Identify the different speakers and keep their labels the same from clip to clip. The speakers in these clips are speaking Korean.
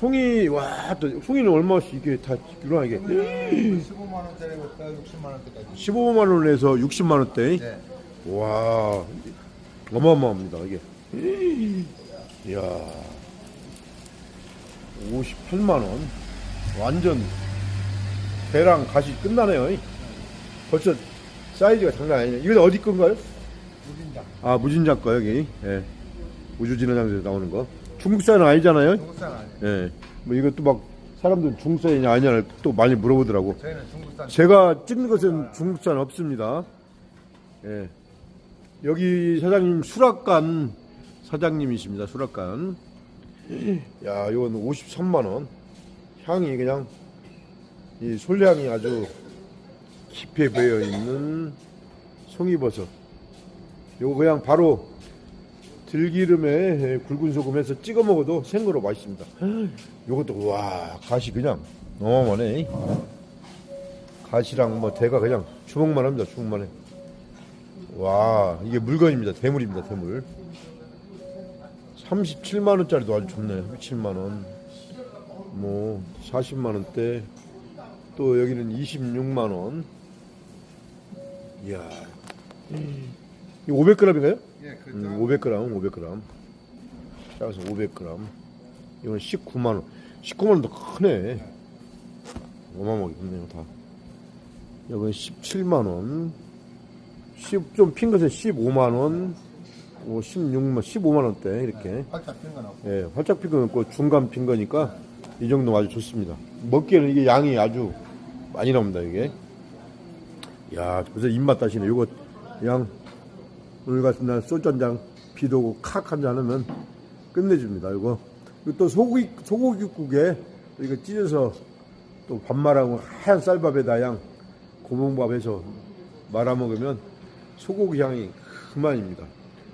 Speaker 1: 송이 와또 송이는 얼마씩 이게 다 유나 이게
Speaker 2: 15만 원짜리부터 60만 원대까지.
Speaker 1: 15만 원에서 60만 원대.
Speaker 2: 네.
Speaker 1: 와 어마어마합니다 이게. 이야 58만 원. 완전 배랑 가시 끝나네요. 벌써 사이즈가 장난 아니네. 이건 어디 건가요?
Speaker 2: 무진장.
Speaker 1: 아 무진장 거 여기. 예. 우주진화장에서 나오는 거. 중국산은 아니잖아요.
Speaker 2: 중국산 아니에요.
Speaker 1: 예. 뭐 이것도 막 사람들은 중국산이냐 아니냐 또 많이 물어보더라고.
Speaker 2: 저희는 중국산.
Speaker 1: 제가 찍는 것은 중국산 없습니다. 예. 여기 사장님 수락관 사장님이십니다. 수락관. 야, 이건 53만 원. 향이 그냥 이 솔향이 아주 깊이 배어 있는 송이버섯. 요거 그냥 바로 들기름에 굵은 소금해서 찍어 먹어도 생거로 맛있습니다. 요것도 와 가시 그냥 어마어마네. 가시랑 뭐 대가 그냥 주먹만 합니다. 주먹만 해. 와 이게 물건입니다. 대물입니다. 대물. 37만 원짜리도 아주 좋네요. 37만 원. 뭐 40만 원대. 또 여기는 26만 원. 이야. 이 500g인가요?
Speaker 2: 예, 그죠.
Speaker 1: 음, 500g, 500g. 작아서 500g. 이건 19만 원. 19만 원도 크네. 어마어마하게 크네요, 다. 이건 17만 원. 10, 좀핀 것에 15만 원. 뭐 16만, 15만 원대 이렇게.
Speaker 2: 활짝 핀건 없고.
Speaker 1: 예, 활짝 핀건 없고 중간 핀 거니까 이 정도 아주 좋습니다. 먹기에는 이게 양이 아주 많이 나옵니다, 이게. 야, 벌써 입맛 다시네. 요거 그냥 오늘 같은 날 소주 한 잔, 비도 오고 칵 한 잔 하면 끝내줍니다, 이거. 그리고 또 소고기, 소고기국에 이거 찢어서 또 밥 말하고 하얀 쌀밥에다 양 고봉밥 해서 말아 먹으면 소고기 향이 그만입니다.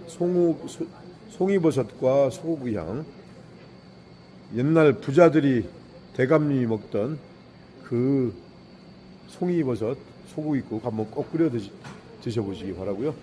Speaker 1: 송우, 소, 송이버섯과 소고기 향. 옛날 부자들이 대감님이 먹던 그 송이버섯 소고기국 한번 꼭 끓여 드시, 드셔보시기 바라고요.